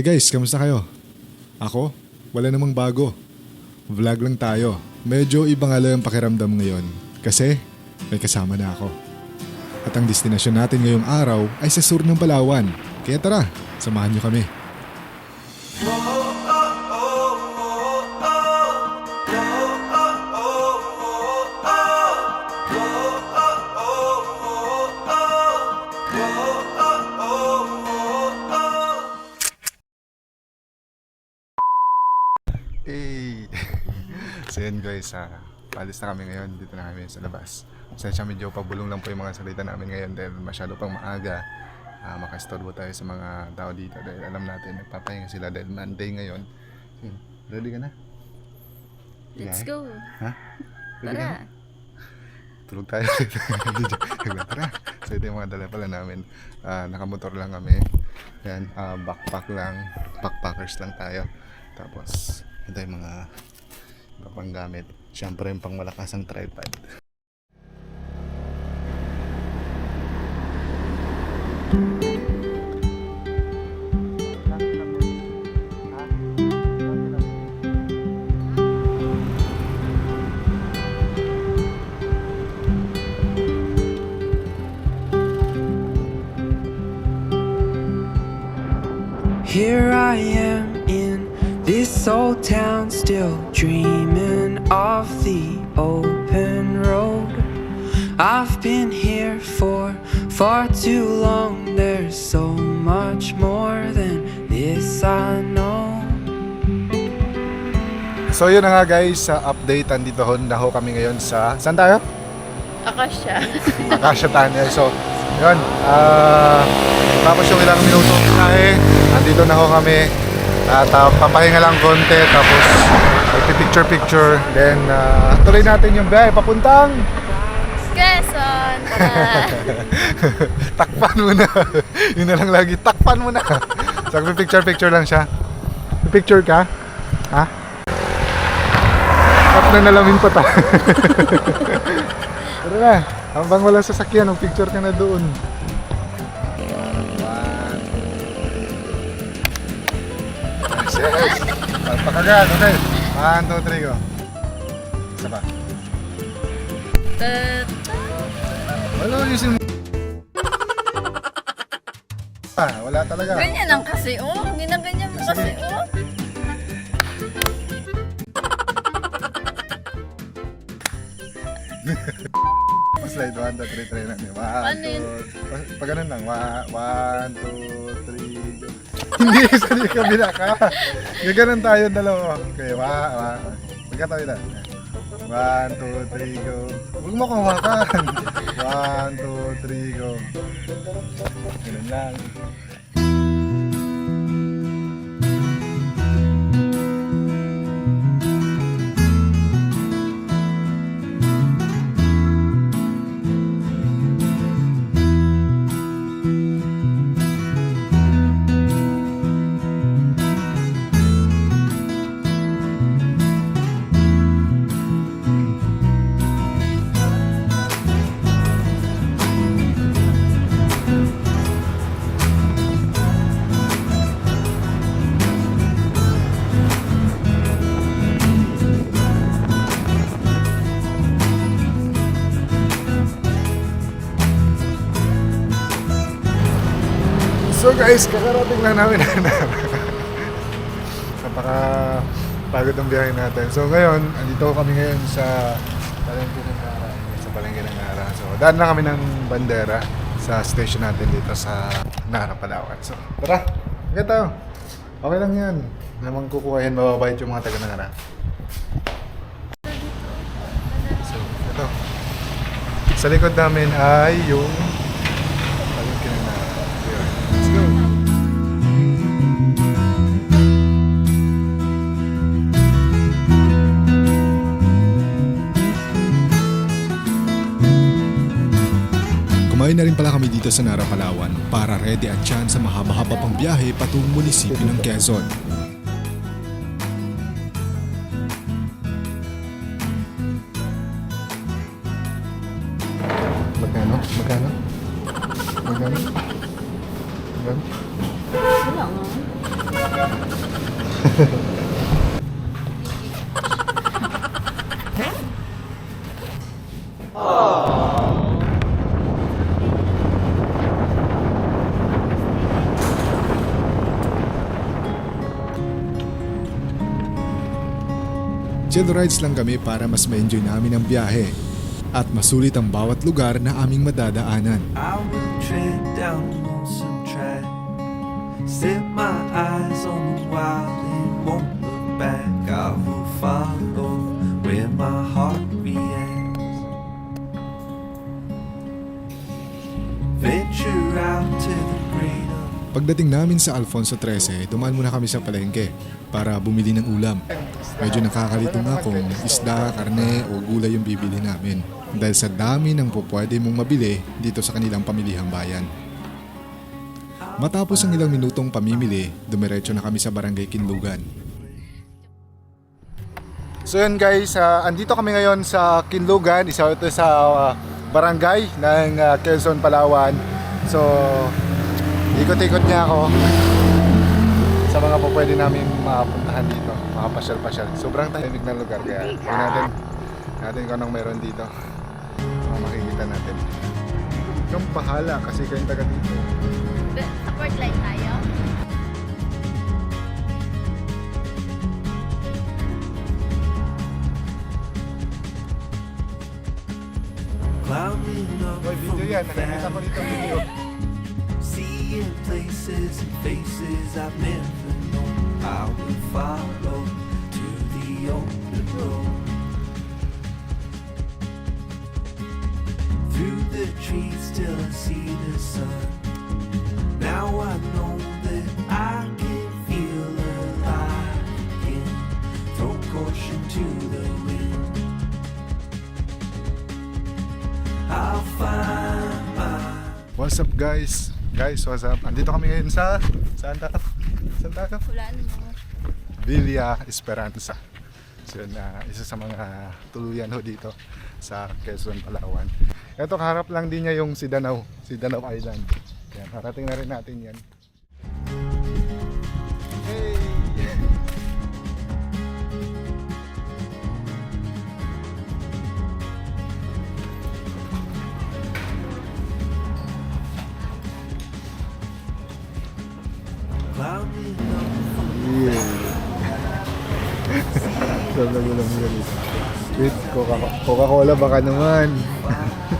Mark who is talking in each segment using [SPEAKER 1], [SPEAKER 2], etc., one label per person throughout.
[SPEAKER 1] Hey guys, kamusta kayo? Ako? Wala namang bago. Vlog lang tayo. Medyo ibang alo ang pakiramdam ngayon. Kasi may kasama na ako. At ang destinasyon natin ngayong araw ay sa sur ng Palawan. Kaya tara, samahan niyo kami. Yun guys, ah, paalis na kami ngayon. Dito na kami sa labas. Sensya medyo pabulong lang po yung mga salita namin ngayon dahil masyado pang maaga. Ah, makastorbo tayo sa mga tao dito dahil alam natin nagpapahinga sila dahil Monday ngayon. Yun, ready ka na?
[SPEAKER 2] Let's go.
[SPEAKER 1] Ha? Ready ka na?
[SPEAKER 2] Tara.
[SPEAKER 1] Tulog tayo. Tara. So ito yung mga dala pala namin. Ah, nakamotor lang kami. Yan, ah, backpack lang. Backpackers lang tayo. Tapos, ito yung mga iba pang gamit. Siyempre yung pang malakas ang tripod.
[SPEAKER 3] Still dreaming of the open road. I've been here for far too long. There's so much more than this I know.
[SPEAKER 1] So yun na nga guys, sa update, andito ho, na ho kami ngayon sa... Saan tayo?
[SPEAKER 2] Akasha.
[SPEAKER 1] Akasha Tunnel. So, yun. ah tapos yung ilang minuto binahe, andito na ho kami. At ah, papahinga lang konti. Tapos, picture-picture. Then, ah, tuloy natin yung biyahe papuntang
[SPEAKER 2] Quezon.
[SPEAKER 1] Takpan mo na. Yun na lang lagi, takpan mo na. So, picture-picture lang siya. Picture ka? Ha? Tap na nalamin pa ta. Tara na. Habang wala sasakyan, picture ka na doon. Yes. Pagpakagat, okay. One, two, three, go. Isa pa. Wala, ayusin mo. Ah, wala talaga.
[SPEAKER 2] Ganyan lang kasi, oh. Ginaganyan mo kasi, oh.
[SPEAKER 1] Slide 1, 2, 3, 3 lang. 1,
[SPEAKER 2] Ano yun?
[SPEAKER 1] 2, pag ganun lang. 1, 2, 3, go. Hindi, sa di kabila ka. Gaganon tayo dalawa. Okay, 1, 1. Pagkatawi na. 1, 2, 3, go. Huwag mo akong hawakan. 1, 2, 3, go. Ganun lang. Guys, kakarating lang namin Napaka pagod ang biyahe natin. So ngayon, andito kami ngayon sa Palengke ng Nara. Sa Palengke ng Nara. So daan na kami ng bandera sa station natin dito sa Nara, Palawan. So tara, okay tayo. Okay lang yan. Namang kukuhain, mababait yung mga taga Nara. So, ito. Sa likod namin ay yung Kumain na rin pala kami dito sa Nara, Palawan para ready ang tiyan sa mahaba-haba pang biyahe patungong munisipyo ng Quezon. Magkano? Magkano? Magkano? Magkano?
[SPEAKER 2] Wala nga.
[SPEAKER 1] Chill rides lang kami para mas ma-enjoy namin ang biyahe at masulit ang bawat lugar na aming madadaanan.
[SPEAKER 4] I will tread down lonesome track. Set my eyes on the and won't back. I will follow where my heart reacts. Venture out to the
[SPEAKER 1] Pagdating namin sa Alfonso 13, dumaan muna kami sa palengke para bumili ng ulam. Medyo nakakalito nga kung isda, karne o gulay yung bibili namin dahil sa dami ng pupwede mong mabili dito sa kanilang pamilihang bayan. Matapos ang ilang minutong pamimili, dumiretso na kami sa barangay Kinlugan. So yun guys, ah, andito kami ngayon sa Kinlugan, isa ito sa ah, barangay ng ah, Quezon, Palawan. So, ikot-ikot niya ako sa mga po pwede namin makapuntahan dito, makapasyal-pasyal. Sobrang tahimik na lugar kaya tingnan natin, natin kung anong meron dito. Mga makikita natin. Ikaw bahala kasi kayong taga dito.
[SPEAKER 2] Support line tayo.
[SPEAKER 4] Climbing up
[SPEAKER 1] Hoy, video yan. Nakikita ko dito video.
[SPEAKER 4] Seeing places and faces I've never known. I will follow to the open road. Through the trees till I see the sun. Now I know that I can feel alive again. Throw caution to the wind. I'll find my
[SPEAKER 1] What's up guys? Guys, what's up? Andito kami ngayon sa saan tayo? Saan tayo?
[SPEAKER 2] Hulaan mo.
[SPEAKER 1] Villa Esperanza. So yun, ah, isa sa mga tuluyan ho dito sa Quezon, Palawan. Ito kaharap lang din niya yung Sidanao, Sidanao Island. Yan, harating na rin natin yan. Yeah. Mo yan. Wait, Coca- Coca-Cola baka naman.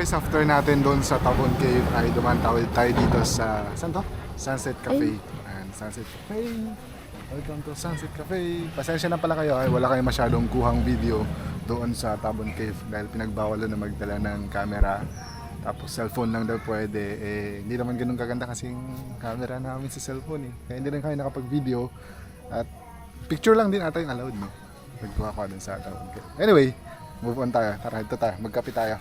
[SPEAKER 1] guys, after natin doon sa Tabon Cave ay dumaan tayo dito sa, saan to? Sunset Cafe. Ayan, Sunset Cafe. Welcome to Sunset Cafe. Pasensya na pala kayo ay wala kayong masyadong kuhang video doon sa Tabon Cave dahil pinagbawalan na magdala ng camera. Tapos cellphone lang daw pwede. Eh, hindi naman ganun kaganda kasi yung camera namin sa cellphone eh. Kaya hindi rin kami nakapag-video. At picture lang din ata yung allowed, no? Nagkuha ko dun sa Tabon Cave. Anyway, move on tayo. Tara, ito tayo. Magkape tayo.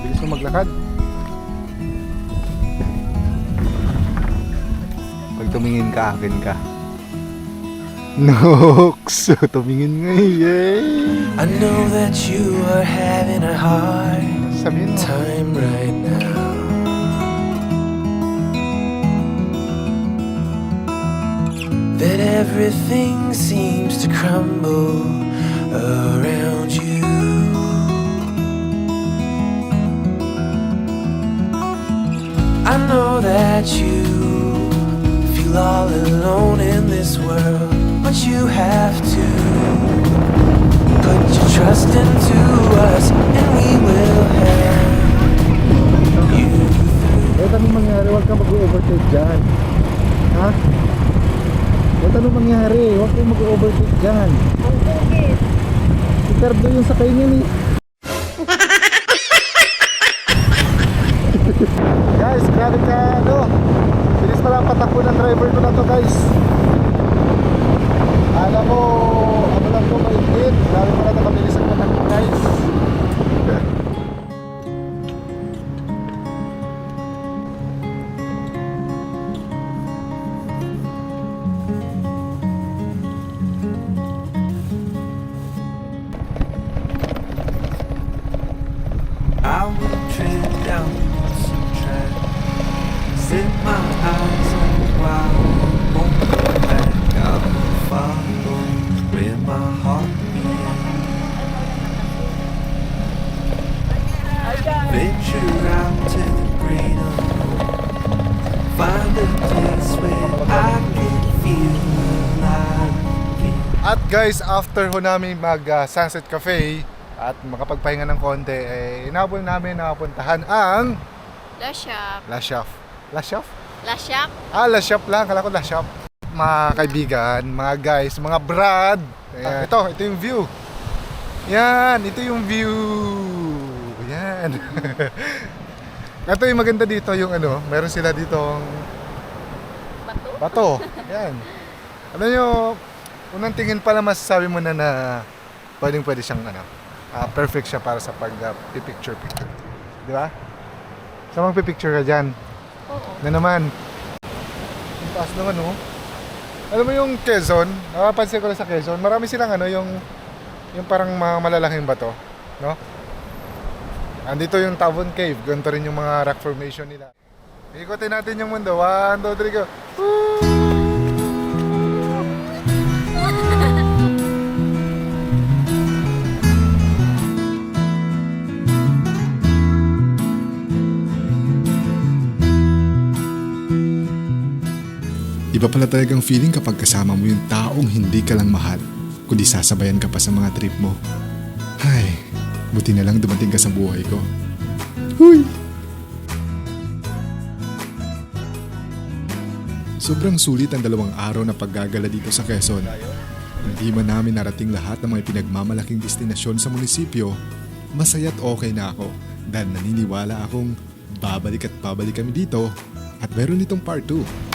[SPEAKER 1] Bilis mo maglakad. Pag tumingin ka, akin ka. Nox! tumingin nga eh.
[SPEAKER 4] I know that you are having a hard time right now. That everything seems to crumble around you. I know that you feel all alone in this.
[SPEAKER 3] world, but you have to put your trust into us, and we will help you.
[SPEAKER 1] Eh, Anong mangyari, huwag ka mag-overtake dyan. Ha? Kahit anong mangyari, huwag kang mag-overtake dyan.
[SPEAKER 2] Ang bugis.
[SPEAKER 1] Si Cardo yung sakay niyan eh. guys, grabe ka ano. Bilis pala patakbo ng driver ko na to guys. Alam mo, ano lang to mainit. Grabe pala ito kabilis ang patakbo guys. At guys, after ho namin mag uh, Sunset Cafe at makapagpahinga ng konti, eh, inabol namin na puntahan ang
[SPEAKER 2] La Shop.
[SPEAKER 1] La Chef. La Chef?
[SPEAKER 2] La Shop?
[SPEAKER 1] Ah, La Shop lang. Kala ko La Shop. Mga kaibigan, mga guys, mga brad. Ayan. Ito, ito yung view. Yan, ito yung view. Yan. ito yung maganda dito, yung ano, meron sila ditong Bato? Yan. Alam nyo, unang tingin pala masasabi mo na na pwedeng pwede siyang ano, ah, perfect siya para sa pag uh, picture picture. Di ba? Sa mga picture ka dyan,
[SPEAKER 2] Oo.
[SPEAKER 1] na naman. Ang taas naman, oh. Alam mo yung Quezon, nakapansin ko lang sa Quezon, marami silang ano, yung yung parang mga malalaking bato, no? Andito yung Tavon Cave, ganito rin yung mga rock formation nila. Ikutin natin yung mundo. One, two, three, go.
[SPEAKER 5] Iba pala talagang feeling kapag kasama mo yung taong hindi ka lang mahal, kundi sasabayan ka pa sa mga trip mo. Ay, buti na lang dumating ka sa buhay ko. Huy! Sobrang sulit ang dalawang araw na paggagala dito sa Quezon. Hindi man namin narating lahat ng mga pinagmamalaking destinasyon sa munisipyo, masaya't okay na ako dahil naniniwala akong babalik at babalik kami dito at meron itong part 2.